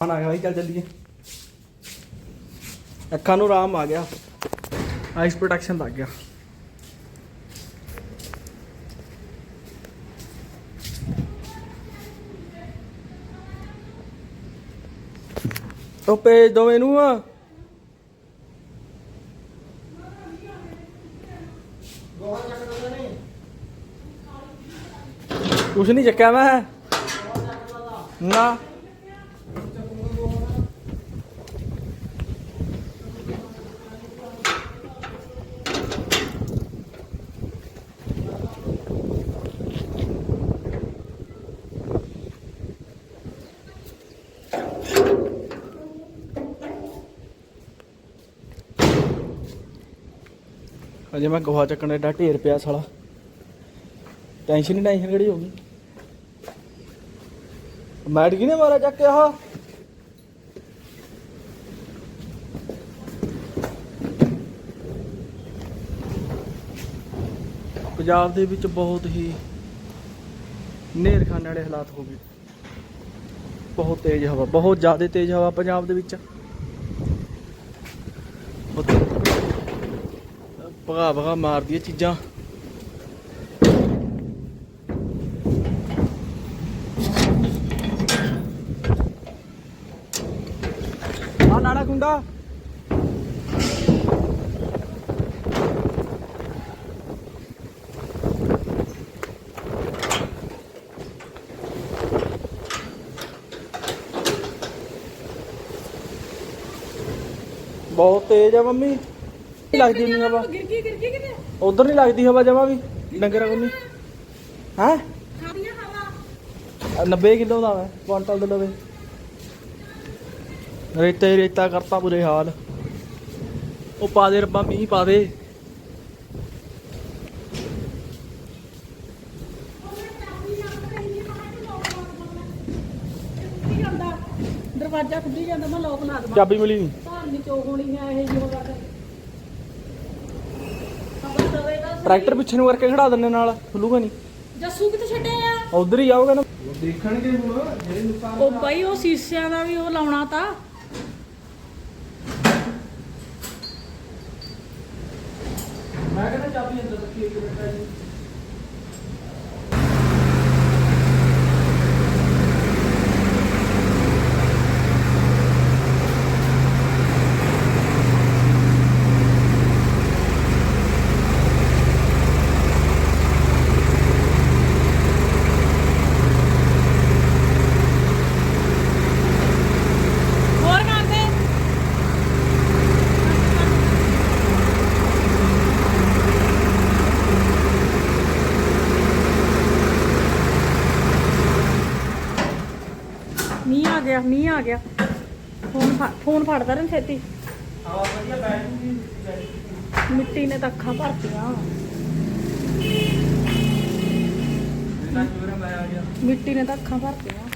ਖਾਣਾ ਆ ਗਿਆ ਚੱਲ ਚੱਲੀਏ। ਅੱਖਾਂ ਨੂੰ ਆਰਾਮ ਆ ਗਿਆ। ਆਈਸ ਪ੍ਰੋਟੈਕਸ਼ਨ ਲੱਗ ਗਿਆ। ਉਹ ਭੇਜ ਦੋ ਇਹਨੂੰ ਆ। ਕੁਛ ਨਹੀਂ ਚੱਕਿਆ ਮੈਂ। ਨਾ। ਅਜੇ ਮੈਂ ਗੋਹਾ ਚੱਕਣ ਦਾ ਏਡਾ ਢੇਰ ਪਿਆ ਸਾਲਾ। ਟੈਨਸ਼ਨ ਹੀ ਟੈਨਸ਼ਨ ਕਿਹੜੀ ਹੋ ਗਈ ਮੈਟ ਕਿਨੇ ਮਾਰਾ ਚੱਕ ਕੇ ਆਹ? ਪੰਜਾਬ ਦੇ ਵਿੱਚ ਬਹੁਤ ਹੀ ਨੇਰ ਖਾਨੇ ਵਾਲੇ ਹਾਲਾਤ ਹੋ ਗਏ। ਬਹੁਤ ਤੇਜ਼ ਹਵਾ, ਬਹੁਤ ਜ਼ਿਆਦਾ ਤੇਜ਼ ਹਵਾ ਪੰਜਾਬ ਦੇ ਵਿੱਚ। ਭਗਾ ਭਗਾ ਮਾਰਦੀ ਇਹ ਚੀਜ਼ਾਂ। ਆ ਨਾੜਾ ਗੁੰਡਾ। ਬਹੁਤ ਤੇਜ਼ ਆ ਮੰਮੀ। ਲੱਗਦੀ ਨਹੀਂ ਹਵਾ? ਗਿਰ ਗਈ ਗਿਰ ਗਈ ਕਿਤੇ ਉਧਰ ਨਹੀਂ ਲੱਗਦੀ ਹਵਾ ਜਮਾ ਵੀ ਡੰਗਰਾਂ ਕੋਲ ਨਹੀਂ ਹੈ? ਖਾਦੀਆਂ ਹਵਾ 90 ਕਿਲੋ ਦਾ ਵਾ ਕੁਆਂਟਲ ਦੇ ਲਵੇ। ਰੇਤਾ ਹੀ ਰੇਤਾ ਕਰਤਾ ਬੁਰੇ ਹਾਲ। ਉਹ ਪਾ ਦੇ ਰੱਬਾ ਮੀਂਹ ਪਾ ਦੇ। ਦਰਵਾਜ਼ਾ ਖੁੱਲੀ ਜਾਂਦਾ ਮੈਂ ਲੋਕ ਲਾ ਦਵਾਂ। ਚਾਬੀ ਮਿਲੀ ਨਹੀਂ ਧਾਰ ਨਹੀਂ ਚੋ ਹੋਣੀ ਹੈ ਇਹ ਖਬਰ ਦਵੇਗਾ ਟਰੈਕਟਰ ਪਿੱਛੇ ਨੂੰ ਕਰਕੇ ਖੜਾ ਦਿੰਨੇ ਨਾਲ ਖੁੱਲੂਗਾ ਨਹੀਂ। ਜੱਸੂ ਕਿਤੇ ਛੱਡਿਆ ਆ? ਉਧਰ ਹੀ ਆਊਗਾ ਨਾ। ਦੇਖਣਗੇ ਹੁਣ ਜਿਹੜੇ ਨੁਕਸਾਨ ਉਹ ਬਾਈ ਉਹ ਸੀਸਿਆਂ ਦਾ ਵੀ ਉਹ ਲਾਉਣਾ ਤਾਂ। ਮੈਂ ਕਹਿੰਦਾ ਚਾਬੀ ਅੰਦਰ ਰੱਖੀ ਇੱਕ ਮਿੰਟ ਜੀ। ਗਿਆ ਮੀਂਹ ਆ ਗਿਆ। ਫੋਨ ਫੋਨ ਫੜਦਾ ਰਹਿ ਛੇਤੀ। ਵਧੀਆ ਮਿੱਟੀ ਨੇ ਤਾਂ ਅੱਖਾਂ ਭਰਤੀਆਂ। ਜਿੰਨਾ ਜੋਰ ਮੈਂ ਆ ਗਿਆ। ਮਿੱਟੀ ਨੇ ਤਾਂ ਅੱਖਾਂ ਭਰਤੀਆਂ।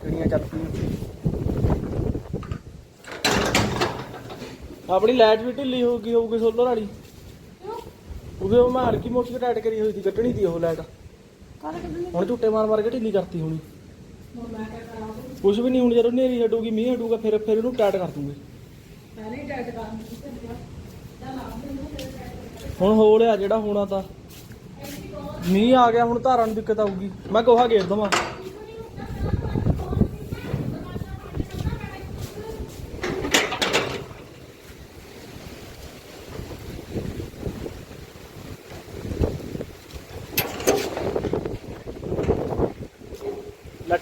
ਕਿਹੜੀਆਂ ਚੱਲ ਪਈਆਂ ਆਪਣੀ ਲਾਈਟ ਵੀ ਢਿੱਲੀ ਹੋ ਗਈ ਹੋਊਗੀ ਸੋਲਰ ਵਾਲੀ। ਉਹਦੇ ਉਹ ਮੈਂ ਹਲਕੀ ਮੋਟੀ ਟਾਈਟ ਕਰੀ ਹੋਈ ਸੀ ਕੱਟਣੀ ਸੀ ਉਹ ਲਾਈਟ। ਕੱਢਣੀ ਹੁਣ ਝੂਟੇ ਮਾਰ ਮਾਰ ਕੇ ਢਿੱਲੀ ਕਰਤੀ ਹੋਣੀ। ਹੁਣ ਮੈਂ ਕਿਆ ਕਰਾਂ ਕੁਝ ਵੀ ਨਹੀਂ ਹੁਣ ਜਦੋਂ ਨੇਰੀ ਹਟੂਗੀ ਮੀਂਹ ਹਟੂਗਾ ਫਿਰ ਫਿਰ ਇਹਨੂੰ ਟਾਈਟ ਕਰ ਦੂੰਗੇ। ਪਹਿਲੇ ਹੀ ਤੇ ਹੁਣ ਹੋ ਲਿਆ ਜਿਹੜਾ ਹੋਣਾ ਤਾਂ। ਮੀਂਹ ਆ ਗਿਆ ਹੁਣ ਧਾਰਾਂ ਨੂੰ ਦਿੱਕਤ ਆਊਗੀ। ਮੈਂ ਗੋਹਾ ਘੇਰ ਦਵਾਂ।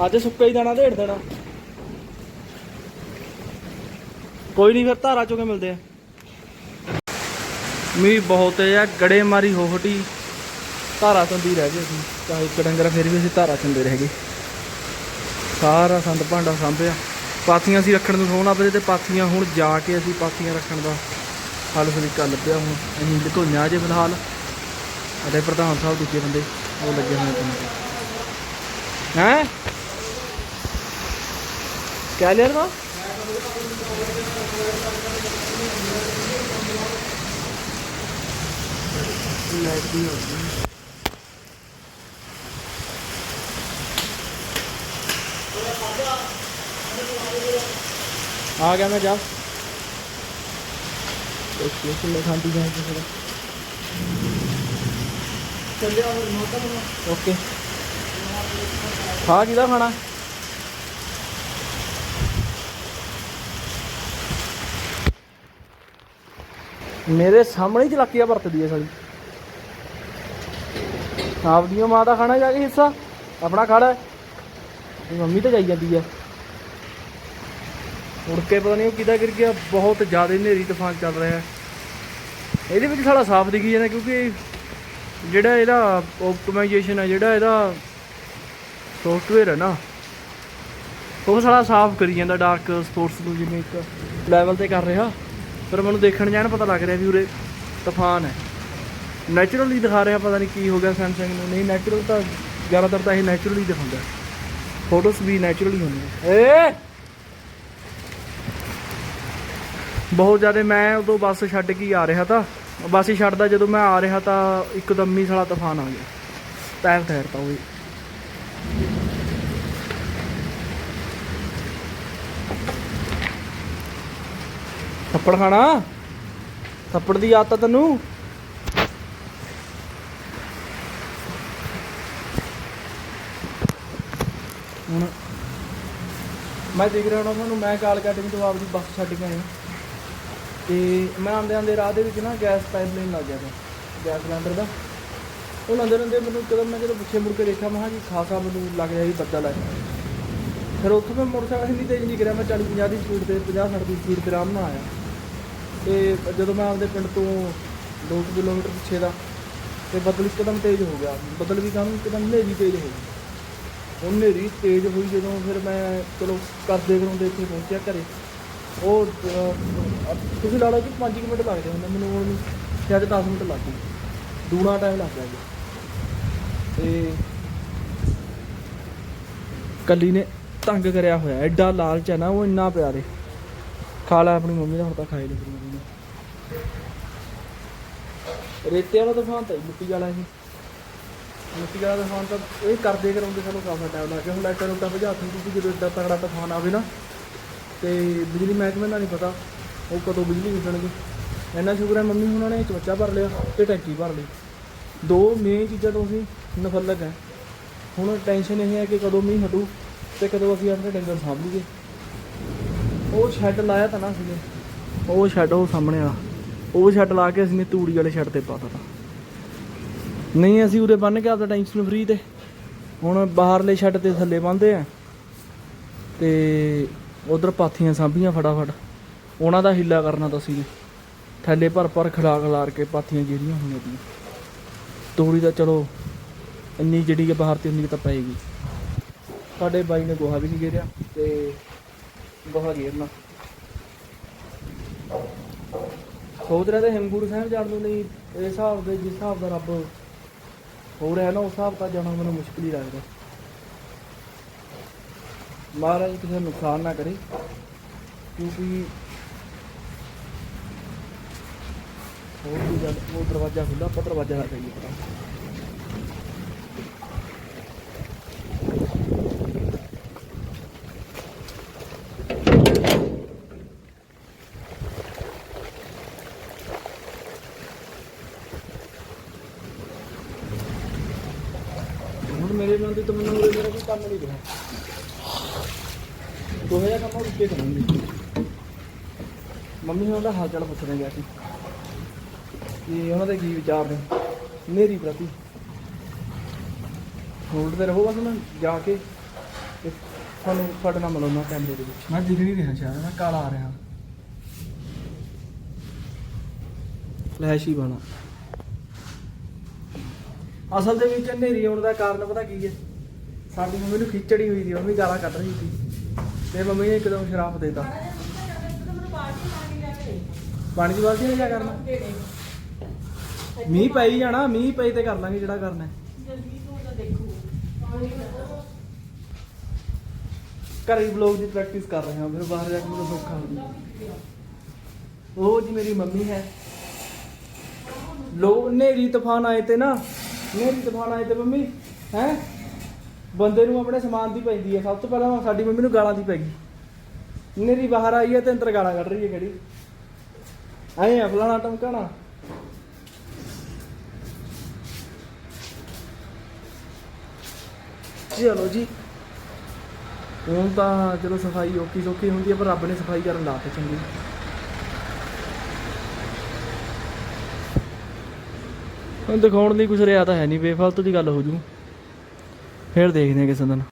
ਅੱਜ ਸੁੱਕਾ ਹੀ ਦਾਣਾ ਢੇੜ ਦੇਣਾ। ਕੋਈ ਨਹੀਂ ਫਿਰ ਧਾਰਾ ਚੋਂ ਕੇ ਮਿਲਦੇ ਆ। ਮੀਂਹ ਬਹੁਤ ਹੈ ਗੜੇ ਮਾਰੀ ਹੋ ਧਾਰਾ ਚੰਦੀ ਰਹਿ ਗਏ ਅਸੀਂ, ਚਾਹੇ ਇੱਕ ਡੰਗਰ ਫਿਰ ਵੀ ਅਸੀਂ ਧਾਰਾ ਚੰਦੇ ਰਹਿ ਗਏ। ਸਾਰਾ ਸੰਦ ਭਾਂਡਾ ਸਾਂਭਿਆ। ਪਾਥੀਆਂ ਅਸੀਂ ਰੱਖਣ ਨੂੰ ਸੋਹਣਾ ਪਏ ਤੇ ਪਾਥੀਆਂ ਹੁਣ ਜਾ ਕੇ ਅਸੀਂ ਪਾਥੀਆਂ ਰੱਖਣ ਦਾ ਹੱਲ ਸਲੀਕਾ ਲੱਭਿਆ ਹੁਣ। ਅਸੀਂ ਲੁਕੋਈਆਂ ਜੇ ਫਿਲਹਾਲ। ਅਤੇ ਪ੍ਰਧਾਨ ਸਾਹਿਬ ਦੂਜੇ ਬੰਦੇ, ਉਹ ਲੱਗੇ ਹੋਏ ਕੰਮ ਹੈ? ਗਈ ਆ ਗਿਆ ਮੈਂ ਜਾ ਦੇਖੀਏ ਕਿੰਨੇ ਖਾਂਦੀ ਜਾਏਗੀ ਫਿਰ ਚੱਲਿਆ ਹੋਰ ਨੋਟਾ ਓਕੇ ਖਾ ਕਿਹਦਾ ਖਾਣਾ ਮੇਰੇ ਸਾਹਮਣੇ ਹੀ ਚਲਾਕੀਆਂ ਵਰਤਦੀ ਹੈ ਸਾਲੀ। ਆਪਦੀਆਂ ਮਾਂ ਦਾ ਖਾਣਾ ਜਾ ਕੇ ਹਿੱਸਾ, ਆਪਣਾ ਖਾੜਾ ਮੰਮੀ ਤਾਂ ਜਾਈ ਜਾਂਦੀ ਹੈ ਉੜ ਕੇ ਪਤਾ ਨਹੀਂ ਉਹ ਕਿੱਦਾਂ ਗਿਰ ਗਿਆ, ਬਹੁਤ ਜ਼ਿਆਦਾ ਹਨੇਰੀ ਤੂਫਾਨ ਚੱਲ ਰਿਹਾ ਇਹਦੇ ਵਿੱਚ ਸਾਲਾ ਸਾਫ਼ ਦਿਖੀ ਜਾਂਦਾ ਕਿਉਂਕਿ ਜਿਹੜਾ ਇਹਦਾ ਆਪਟੀਮਾਈਜੇਸ਼ਨ ਹੈ ਜਿਹੜਾ ਇਹਦਾ ਸੌਫਟਵੇਅਰ ਹੈ ਨਾ, ਉਹ ਸਾਲਾ ਸਾਫ਼ ਕਰੀ ਜਾਂਦਾ ਡਾਰਕ ਸਪੋਰਟਸ ਨੂੰ ਜਿਵੇਂ ਇੱਕ ਲੈਵਲ ਤੇ ਕਰ ਰਿਹਾ। ਪਰ ਮੈਨੂੰ ਦੇਖਣ ਜਾਣ ਪਤਾ ਲੱਗ ਰਿਹਾ ਵੀ ਉਰੇ ਤੂਫਾਨ ਹੈ। ਨੈਚੁਰਲੀ ਦਿਖਾ ਰਿਹਾ ਪਤਾ ਨਹੀਂ ਕੀ ਹੋ ਗਿਆ ਸੈਮਸੰਗ ਨੂੰ। ਨਹੀਂ ਨੈਚੁਰਲ ਤਾਂ ਜ਼ਿਆਦਾਤਰ ਤਾਂ ਇਹ ਨੈਚੁਰਲੀ ਦਿਖਾਉਂਦਾ ਫੋਟੋਸ ਵੀ ਨੈਚੁਰਲੀ ਹੁੰਦੀਆਂ ਏ! ਬਹੁਤ ਜ਼ਿਆਦਾ ਮੈਂ ਉਦੋਂ ਬੱਸ ਛੱਡ ਕੇ ਆ ਰਿਹਾ ਤਾਂ। ਬੱਸ ਹੀ ਛੱਡਦਾ ਜਦੋਂ ਮੈਂ ਆ ਰਿਹਾ ਤਾਂ ਇੱਕਦਮ ਹੀ ਸਾਲਾ ਤੂਫਾਨ ਆ ਗਿਆ। ਪੈਰ ਠਹਿਰਤਾ ਉਹ ਥੱਪੜ ਖਾਣਾ? ਥੱਪੜ ਦੀ ਆਦਤ ਆ ਤੈਨੂੰ? ਹੁਣ ਮੈਂ ਦੇਖ ਰਿਹਾ ਹਾਂ ਤੁਹਾਨੂੰ, ਮੈਂ ਕਾਲ ਅਕੈਡਮੀ ਤੋਂ ਆਪਦੀ ਬੱਸ ਛੱਡ ਕੇ ਆਇਆ। ਤੇ ਮੈਂ ਆਂਦੇ ਆਂਦੇ ਰਾਹ ਦੇ ਵਿੱਚ ਨਾ ਗੈਸ ਪਾਈਪਲਾਈਨ ਲੱਗ ਗਿਆ ਸੀ ਗੈਸ ਸਿਲੰਡਰ ਦਾ। ਉਹ ਲੰਦੇ ਲੰਦੇ ਮੈਨੂੰ ਕਦਮ ਮੈਂ ਜਦੋਂ ਪਿੱਛੇ ਮੁੜ ਕੇ ਦੇਖਿਆ, ਮੈਂ ਕਿਹਾ ਜੀ ਖਾਸਾ ਮੈਨੂੰ ਲੱਗ ਰਿਹਾ ਵੀ ਬੱਦਲ ਹੈ ਫਿਰ ਉੱਥੋਂ ਮੈਂ ਮੋਟਰਸਾਈਕਲ ਇੰਨੀ ਤੇਜ਼ ਨਹੀਂ ਕਰਿਆ, ਮੈਂ 40 50 ਦੀ ਸਪੀਡ ਤੇ 50 60 ਦੀ ਸਪੀਡ ਤੇ ਆਰਾਮ ਨਾਲ ਆਇਆ। ਤੇ ਜਦੋਂ ਮੈਂ ਆਪਦੇ ਪਿੰਡ ਤੋਂ 2 ਕਿਲੋਮੀਟਰ ਪਿੱਛੇ ਦਾ, ਤੇ ਬਦਲ ਇੱਕਦਮ ਤੇਜ਼ ਹੋ ਗਿਆ। ਬਦਲ ਵੀ ਕਾਹਨੂੰ ਇੱਕਦਮ ਹਨੇਰੀ ਤੇਜ਼ ਹੋ ਗਈ। ਉਹ ਹਨੇਰੀ ਤੇਜ਼ ਹੋਈ ਜਦੋਂ ਫਿਰ ਮੈਂ ਚਲੋ ਕਰਦੇ ਕਰਾਉਂਦੇ ਇੱਥੇ ਪਹੁੰਚਿਆ ਘਰੇ। ਉਹ ਤੁਸੀਂ ਲਾ ਲਓ ਕਿ 5 ਮਿੰਟ ਲੱਗਦੇ ਹੁੰਦੇ। ਮੈਨੂੰ ਉਹ ਸ਼ਾਇਦ 10 ਮਿੰਟ ਲੱਗ ਗਏ। ਦੂਣਾ ਟਾਈਮ ਲੱਗ ਗਿਆ ਜੀ। ਤੇ ਕੱਲੀ ਨੇ ਤੰਗ ਕਰਿਆ ਹੋਇਆ। ਐਡਾ ਲਾਲਚ ਹੈ ਨਾ, ਉਹ ਇੰਨਾ ਪਿਆਰੇ। ਖਾ ਲੈ ਆਪਣੀ ਮੰਮੀ ਦਾ, ਹੁਣ ਤਾਂ ਖਾਈ ਲੈ ਆਪਣੀ ਰੇਤੇ ਵਾਲਾ ਤੂਫਾਨ ਤਾਂ ਮਿੱਟੀ ਵਾਲਾ ਇਹ ਮਿੱਟੀ ਵਾਲਾ ਤੂਫਾਨ ਤਾਂ ਇਹ ਕਰਦੇ ਕਰਾਉਂਦੇ ਸਾਨੂੰ ਕਾਫੀ ਟਾਈਮ ਲੱਗ ਗਿਆ। ਹੁਣ ਲਾਈਟਾਂ ਰੋਟਾਂ ਭਜਾਤੀ ਕਿਉਂਕਿ ਜਦੋਂ ਏਡਾ ਤਗੜਾ ਤੂਫਾਨ ਆਵੇ ਨਾ, ਤੇ ਬਿਜਲੀ ਮਹਿਕਮੇ ਦਾ ਨਹੀਂ ਪਤਾ, ਉਹ ਕਦੋਂ ਬਿਜਲੀ ਵਿਕਣਗੇ ਇੰਨਾ ਸ਼ੁਕਰ ਹੈ ਮੰਮੀ ਉਹਨਾਂ ਨੇ ਚਮਚਾ ਭਰ ਲਿਆ ਤੇ ਟੈਂਕੀ ਭਰ ਲਈ। ਦੋ ਮੇਨ ਚੀਜ਼ਾਂ ਤੋਂ ਅਸੀਂ ਨਫਲਕ ਹੈ। ਹੁਣ ਟੈਨਸ਼ਨ ਇਹ ਹੈ ਕਿ ਕਦੋਂ ਮੀਂਹ ਹਟੂ ਤੇ ਕਦੋਂ ਅਸੀਂ ਆਪਣੇ ਡੰਗਰ ਸਾਂਭ ਲਈਏ। ਉਹ ਸ਼ੈੱਡ ਲਾਇਆ ਤਾਂ ਨਾ ਅਸੀਂ ਉਹ ਸ਼ੈੱਡ ਉਹ ਸਾਹਮਣੇ ਵਾਲਾ ਉਹ ਸ਼ੈੱਡ ਲਾ ਕੇ ਅਸੀਂ ਨੇ ਤੂੜੀ ਵਾਲੇ ਸ਼ੈੱਡ ਤੇ ਪਾਤਾ ਤਾ। ਨਹੀਂ, ਅਸੀਂ ਉਰੇ ਬੰਨ ਕੇ ਆਪਦਾ ਟੈਂਸ਼ਨ ਫਰੀ ਤੇ। ਹੁਣ ਬਾਹਰਲੇ ਸ਼ੈੱਡ ਤੇ ਥੱਲੇ ਬੰਨਦੇ ਆ। ਤੇ ਉਧਰ ਪਾਥੀਆਂ ਸਾਂਭੀਆਂ ਫਟਾਫਟ। ਉਹਨਾਂ ਦਾ ਹਿੱਲਾ ਕਰਨਾ ਤਾਂ ਸੀ ਥੱਲੇ ਭਰ ਭਰ ਖਿਲਾ ਖਲਾਰ ਕੇ ਪਾਥੀਆਂ ਜਿਹੜੀਆਂ ਹੋਈਆਂ ਦੀਆਂ ਤੂੜੀ ਦਾ ਚਲੋ, ਇੰਨੀ ਜਿਹੜੀ ਕਿ ਬਾਹਰ ਤੇ ਉਨੀ ਕੁ ਤਾਂ ਪਏਗੀ। ਸਾਡੇ ਬਾਈ ਨੇ ਗੋਹਾ ਵੀ ਨਹੀਂ ਗੇਰਿਆ ਤੇ ਗੋਹਾ ਗੇਰਨਾ। ਸੋਚ ਰਹੇ ਤੇ ਹਿਮਗੁਰੂ ਸਾਹਿਬ ਜਾਣ ਨੂੰ ਨਹੀਂ ਇਸ ਹਿਸਾਬ ਦੇ ਜਿਸ ਹਿਸਾਬ ਦਾ ਰੱਬ ਹੋ ਰਿਹਾ ਨਾ, ਉਸ ਹਿਸਾਬ ਦਾ ਜਾਣਾ ਮੈਨੂੰ ਮੁਸ਼ਕਿਲ ਹੀ ਲੱਗਦਾ। ਮਹਾਰਾਜ ਕਿਸੇ ਨੂੰ ਨੁਕਸਾਨ ਨਾ ਕਰੇ, ਕਿਉਂਕਿ ਹੋਰ ਵੀ ਗੱਲ, ਉਹ ਦਰਵਾਜ਼ਾ ਖੁੱਲਾ ਆਪਾਂ ਦਰਵਾਜ਼ਾ ਲਾ ਕਰੀਏ ਮਨ ਤੇ ਮੈਨੂੰ ਮੇਰਾ ਕੋਈ ਕੰਮ ਨਹੀਂ ਰਿਹਾ। ਦੋ ਹਜ਼ਾਰ ਕੰਮ ਰੁਕੇ ਕਰਾਂਗੇ? ਮੰਮੀ ਉਹਨਾਂ ਦਾ ਹਾਲ ਚਾਲ ਪੁੱਛਣੇ ਗਿਆ ਸੀ ਕਿ ਉਹਨਾਂ ਦੇ ਕੀ ਵਿਚਾਰ ਨੇ? ਮੇਰੀ ਪ੍ਰਤੀ। ਹੋਲਡ ਤੇ ਰਹੋ ਬਸ ਮੈਂ ਜਾ ਕੇ ਤੇ ਤੁਹਾਨੂੰ ਤੁਹਾਡੇ ਨਾਲ ਮਿਲਾਉਣਾ ਕੈਮਰੇ ਦੇ ਵਿੱਚ। ਮੈਂ ਦਿਖ ਨਹੀਂ ਰਿਹਾ ਸ਼ਾਇਦ ਮੈਂ ਕਾਲਾ ਆ ਰਿਹਾ। ਫਲੈਸ਼ ਹੀ ਬਣਾ ਅਸਲ ਦੇ ਵਿੱਚ ਹਨੇਰੀ ਆਉਣ ਦਾ ਕਾਰਨ ਪਤਾ ਕੀ ਹੈ? ਸਾਡੀ ਮੰਮੀ ਨੂੰ ਖਿਚੜੀ ਹੋਈ ਸੀ ਮੰਮੀ ਗਾਲਾਂ ਕੱਢ ਰਹੀ ਸੀ। ਤੇ ਮੰਮੀ ਨੇ ਇੱਕਦਮ ਸ਼ਰਾਪ ਦੇਤਾ। ਪਾਣੀ ਦੀ ਬਾਲਟੀ ਨੇ ਕੀ ਕਰਨਾ? ਮੀਂਹ ਪਈ ਜਾਣਾ, ਮੀਂਹ ਪਈ ਤੇ ਕਰ ਲਾਂਗੇ ਜਿਹੜਾ ਕਰਨਾ ਘਰੇ ਬਲੌਗ ਦੀ ਪ੍ਰੈਕਟਿਸ ਕਰ ਰਹੇ ਹਾਂ, ਫਿਰ ਬਾਹਰ ਜਾ ਕੇ ਮੈਨੂੰ ਸੌਖਾ ਹੋ ਉਹ ਜੀ ਮੇਰੀ ਮੰਮੀ ਹੈ। ਲੋ ਨੇਰੀ ਤੂਫਾਨ ਆਏ ਤੇ ਨਾ ਨੇਰੀ ਤੂਫਾਨ ਆਏ ਮੰਮੀ, ਹੈ? ਬੰਦੇ ਨੂੰ ਆਪਣੇ ਸਮਾਨ ਦੀ ਪੈਂਦੀ ਹੈ ਸਭ ਤੋਂ ਪਹਿਲਾਂ ਸਾਡੀ ਮੰਮੀ ਨੂੰ ਗਾਲਾਂ ਦੀ ਪੈ ਗਈ। ਨੇਰੀ ਬਾਹਰ ਆਈ ਹੈ ਤੇ ਅੰਦਰ ਗਾਲਾਂ ਕੱਢ ਰਹੀ ਹੈ ਕਿਹੜੀ ਆਏ ਆ, ਫਲਾਣਾ ਟਮਕਾਣਾ। ਚਲੋ ਜੀ। ਹੁਣ ਤਾਂ ਚਲੋ ਸਫ਼ਾਈ ਔਖੀ ਸੌਖੀ ਹੁੰਦੀ ਹੈ ਪਰ ਰੱਬ ਨੇ ਸਫ਼ਾਈ ਕਰਨ ਲਾ ਚੰਗੀ। ਦਿਖਾਉਣ ਲਈ ਕੁਝ ਰਿਹਾ ਤਾਂ ਹੈ ਨਹੀਂ, ਬੇਫਾਲਤੂ ਦੀ ਗੱਲ ਹੋ ਜੂ। ਫੇਰ ਦੇਖਦੇ ਹਾਂ ਕਿਸੇ ਦਿਨ।